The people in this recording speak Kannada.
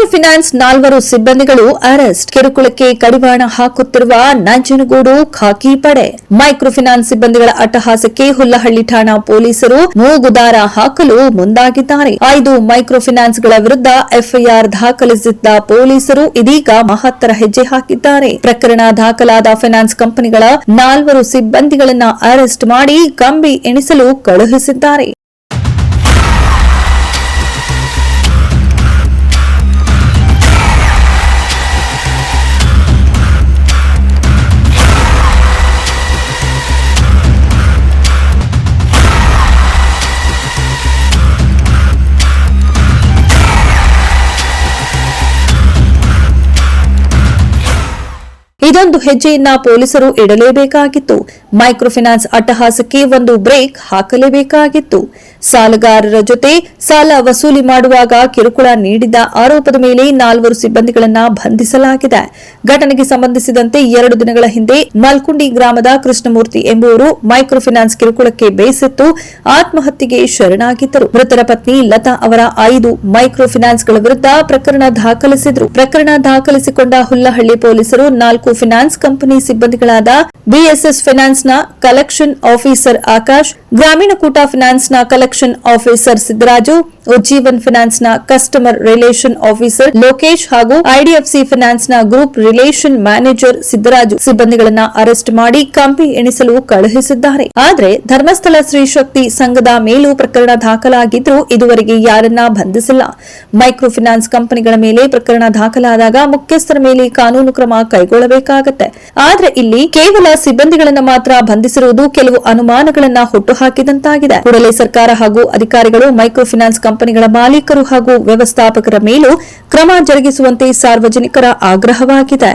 ಮೈಕ್ರೋ ಫಿನಾನ್ಸ್ ನಾಲ್ವರು ಸಿಬ್ಬಂದಿಗಳು ಅರೆಸ್ಟ್. ಕಿರುಕುಳಕ್ಕೆ ಕಡಿವಾಣ ಹಾಕುತ್ತಿರುವ ನಂಜನಗೂಡು ಖಾಕಿ ಪಡೆ. ಮೈಕ್ರೋ ಫೈನಾನ್ಸ್ ಸಿಬ್ಬಂದಿಗಳ ಅಟ್ಟಹಾಸಕ್ಕೆ ಹುಲ್ಲಹಳ್ಳಿ ಠಾಣಾ ಪೊಲೀಸರು ಮೂಗುದಾರ ಹಾಕಲು ಮುಂದಾಗಿದ್ದಾರೆ. ಐದು ಮೈಕ್ರೋ ಫಿನಾನ್ಸ್ಗಳ ವಿರುದ್ಧ ಎಫ್ಐಆರ್ ದಾಖಲಿಸಿದ್ದ ಪೊಲೀಸರು ಇದೀಗ ಮಹತ್ತರ ಹೆಜ್ಜೆ ಹಾಕಿದ್ದಾರೆ. ಪ್ರಕರಣ ದಾಖಲಾದ ಫೈನಾನ್ಸ್ ಕಂಪನಿಗಳ ನಾಲ್ವರು ಸಿಬ್ಬಂದಿಗಳನ್ನ ಅರೆಸ್ಟ್ ಮಾಡಿ ಕಂಬಿ ಎಣಿಸಲು ಕಳುಹಿಸಿದ್ದಾರೆ. ಇದೊಂದು ಹೆಜ್ಜೆಯನ್ನ ಪೊಲೀಸರು ಇಡಲೇಬೇಕಾಗಿತ್ತು. ಮೈಕ್ರೋ ಫಿನಾನ್ಸ್ ಅಟ್ಟಹಾಸಕ್ಕೆ ಒಂದು ಬ್ರೇಕ್ ಹಾಕಲೇಬೇಕಾಗಿತ್ತು. ಸಾಲಗಾರರ ಜೊತೆ ಸಾಲ ವಸೂಲಿ ಮಾಡುವಾಗ ಕಿರುಕುಳ ನೀಡಿದ ಆರೋಪದ ಮೇಲೆ ನಾಲ್ವರು ಸಿಬ್ಬಂದಿಗಳನ್ನ ಬಂಧಿಸಲಾಗಿದೆ. ಘಟನೆಗೆ ಸಂಬಂಧಿಸಿದಂತೆ ಎರಡು ದಿನಗಳ ಹಿಂದೆ ಮಲ್ಕುಂಡಿ ಗ್ರಾಮದ ಕೃಷ್ಣಮೂರ್ತಿ ಎಂಬುವರು ಮೈಕ್ರೋ ಫಿನಾನ್ಸ್ ಕಿರುಕುಳಕ್ಕೆ ಬೇಸತ್ತು ಆತ್ಮಹತ್ಯೆಗೆ ಶರಣಾಗಿದ್ದರು. ಮೃತರ ಪತ್ನಿ ಲತಾ ಅವರ ಐದು ಮೈಕ್ರೋ ವಿರುದ್ದ ವಿರುದ್ಧ ಪ್ರಕರಣ ದಾಖಲಿಸಿದ್ರು. ಪ್ರಕರಣ ದಾಖಲಿಸಿಕೊಂಡ ಹುಲ್ಲಹಳ್ಳಿ ಪೊಲೀಸರು ನಾಲ್ಕು ಫಿನಾನ್ಸ್ ಕಂಪನಿ ಸಿಬ್ಬಂದಿಗಳಾದ ಬಿಎಸ್ಎಸ್ ಫೈನಾನ್ಸ್ನ ಕಲೆಕ್ಷನ್ ಆಫೀಸರ್ ಆಕಾಶ್, ಗ್ರಾಮೀಣ ಕೂಟ ಫೈನಾನ್ಸ್ನ ಕಲೆಕ್ಷನ್ ಆಫೀಸರ್ ಸಿದ್ದರಾಜು, ಉಜ್ಜೀವನ್ ಫೈನಾನ್ಸ್ನ ಕಸ್ಟಮರ್ ರಿಲೇಷನ್ ಆಫೀಸರ್ ಲೋಕೇಶ್ ಹಾಗೂ ಐಡಿಎಫ್ಸಿ ಫೈನಾನ್ಸ್ನ ಗ್ರೂಪ್ ರಿಲೇಷನ್ ಮ್ಯಾನೇಜರ್ ಸಿದ್ದರಾಜು ಸಿಬ್ಬಂದಿಗಳನ್ನ ಅರೆಸ್ಟ್ ಮಾಡಿ ಕಂಪಿ ಎಣಿಸಲು ಕಳುಹಿಸಿದ್ದಾರೆ. ಆದರೆ ಧರ್ಮಸ್ಥಳ ಶ್ರೀ ಶಕ್ತಿ ಸಂಘದ ಮೇಲೂ ಪ್ರಕರಣ ದಾಖಲಾಗಿದ್ದು ಇದುವರೆಗೆ ಯಾರನ್ನ ಬಂಧಿಸಿಲ್ಲ. ಮೈಕ್ರೋ ಫೈನಾನ್ಸ್ ಕಂಪನಿಗಳ ಮೇಲೆ ಪ್ರಕರಣ ದಾಖಲಾದಾಗ ಮುಖ್ಯಸ್ಥರ ಮೇಲೆ ಕಾನೂನು ಕ್ರಮ ಕೈಗೊಳ್ಳಬೇಕಾಗತ್ತೆ ಆದ್ರೆ ಇಲ್ಲಿ ಕೇವಲ ಸಿಬ್ಬಂದಿಗಳನ್ನ ಮಾತ್ರ ಬಂಧಿಸಿರುವುದು ಕೆಲವು ಅನುಮಾನಗಳನ್ನ ಹುಟ್ಟು ಹಾಕಿದಂತಾಗಿದೆ ಕೂಡಲೇ ಸರ್ಕಾರ ಹಾಗೂ ಅಧಿಕಾರಿಗಳು ಮೈಕ್ರೋ ಫೈನಾನ್ಸ್ ಕಂಪನಿಗಳ ಮಾಲೀಕರು ಹಾಗೂ ವ್ಯವಸ್ಥಾಪಕರ ಮೇಲೂ ಕ್ರಮ ಜರುಗಿಸುವಂತೆ ಸಾರ್ವಜನಿಕರ ಆಗ್ರಹವಾಗಿದೆ.